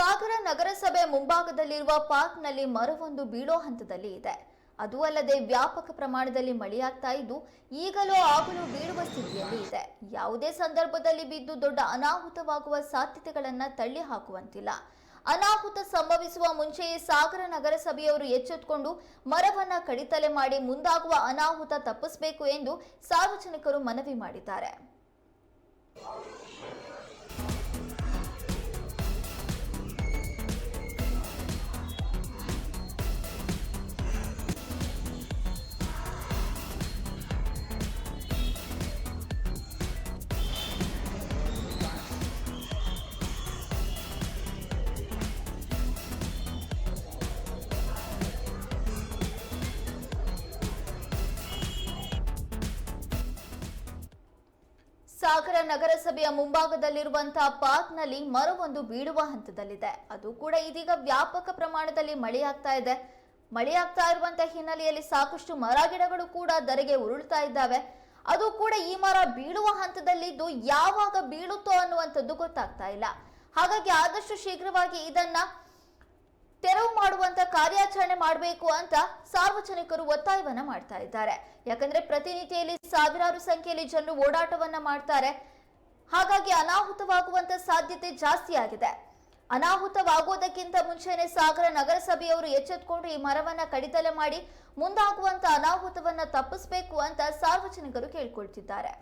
ಸಾಗರ ನಗರಸಭೆ ಮುಂಭಾಗದಲ್ಲಿರುವ ಪಾರ್ಕ್ನಲ್ಲಿ ಮರವೊಂದು ಬೀಳೋ ಹಂತದಲ್ಲಿ ಇದೆ. ಅದು ಅಲ್ಲದೆ ವ್ಯಾಪಕ ಪ್ರಮಾಣದಲ್ಲಿ ಮಳೆಯಾಗ್ತಾ ಇದ್ದು, ಈಗಲೂ ಆಗಲೂ ಬೀಳುವ ಸ್ಥಿತಿಯಲ್ಲಿ ಇದೆ. ಯಾವುದೇ ಸಂದರ್ಭದಲ್ಲಿ ಬಿದ್ದು ದೊಡ್ಡ ಅನಾಹುತವಾಗುವ ಸಾಧ್ಯತೆಗಳನ್ನು ತಳ್ಳಿ ಹಾಕುವಂತಿಲ್ಲ ಅನಾಹುತ ಸಂಭವಿಸುವ ಮುಂಚೆಯೇ ಸಾಗರ ನಗರಸಭೆಯವರು ಎಚ್ಚೆತ್ತುಕೊಂಡು ಮರವನ್ನ ಕಡಿತಲೆ ಮಾಡಿ ಮುಂದಾಗುವ ಅನಾಹುತ ತಪ್ಪಿಸಬೇಕು ಎಂದು ಸಾರ್ವಜನಿಕರು ಮನವಿ ಮಾಡಿದ್ದಾರೆ. ಸಾಗರ ನಗರಸಭೆಯ ಮುಂಭಾಗದಲ್ಲಿರುವಂತಹ ಪಾರ್ಕ್ನಲ್ಲಿ ಮರವೊಂದು ಬೀಳುವ ಹಂತದಲ್ಲಿದೆ. ಅದು ಕೂಡ ಇದೀಗ ವ್ಯಾಪಕ ಪ್ರಮಾಣದಲ್ಲಿ ಮಳೆಯಾಗ್ತಾ ಇದೆ. ಮಳೆಯಾಗ್ತಾ ಇರುವಂತಹ ಹಿನ್ನೆಲೆಯಲ್ಲಿ ಸಾಕಷ್ಟು ಮರ ಗಿಡಗಳು ಕೂಡ ಧರೆಗೆ ಉರುಳ್ತಾ ಇದ್ದಾವೆ. ಅದು ಕೂಡ ಈ ಮರ ಬೀಳುವ ಹಂತದಲ್ಲಿದ್ದು ಯಾವಾಗ ಬೀಳುತ್ತೋ ಅನ್ನುವಂಥದ್ದು ಗೊತ್ತಾಗ್ತಾ ಇಲ್ಲ. ಹಾಗಾಗಿ ಆದಷ್ಟು ಶೀಘ್ರವಾಗಿ ಇದನ್ನ ತೆರವು ಮಾಡುವಂತ ಕಾರ್ಯಾಚರಣೆ ಮಾಡಬೇಕು ಅಂತ ಸಾರ್ವಜನಿಕರು ಒತ್ತಾಯವನ್ನ ಮಾಡ್ತಾ ಇದ್ದಾರೆ. ಯಾಕಂದ್ರೆ ಪ್ರತಿನಿತ್ಯದಲ್ಲಿ ಸಾವಿರಾರು ಸಂಖ್ಯೆಯಲ್ಲಿ ಜನರು ಓಡಾಟವನ್ನ ಮಾಡ್ತಾರೆ. ಹಾಗಾಗಿ ಅನಾಹುತವಾಗುವಂತ ಸಾಧ್ಯತೆ ಜಾಸ್ತಿ ಆಗಿದೆ. ಅನಾಹುತವಾಗುವುದಕ್ಕಿಂತ ಮುಂಚೆನೆ ಸಾಗರ ನಗರಸಭೆಯವರು ಎಚ್ಚೆತ್ಕೊಂಡು ಈ ಮರವನ್ನ ಕಡಿತಲೆ ಮಾಡಿ ಮುಂದಾಗುವಂತ ಅನಾಹುತವನ್ನ ತಪ್ಪಿಸಬೇಕು ಅಂತ ಸಾರ್ವಜನಿಕರು ಕೇಳ್ಕೊಳ್ತಿದ್ದಾರೆ.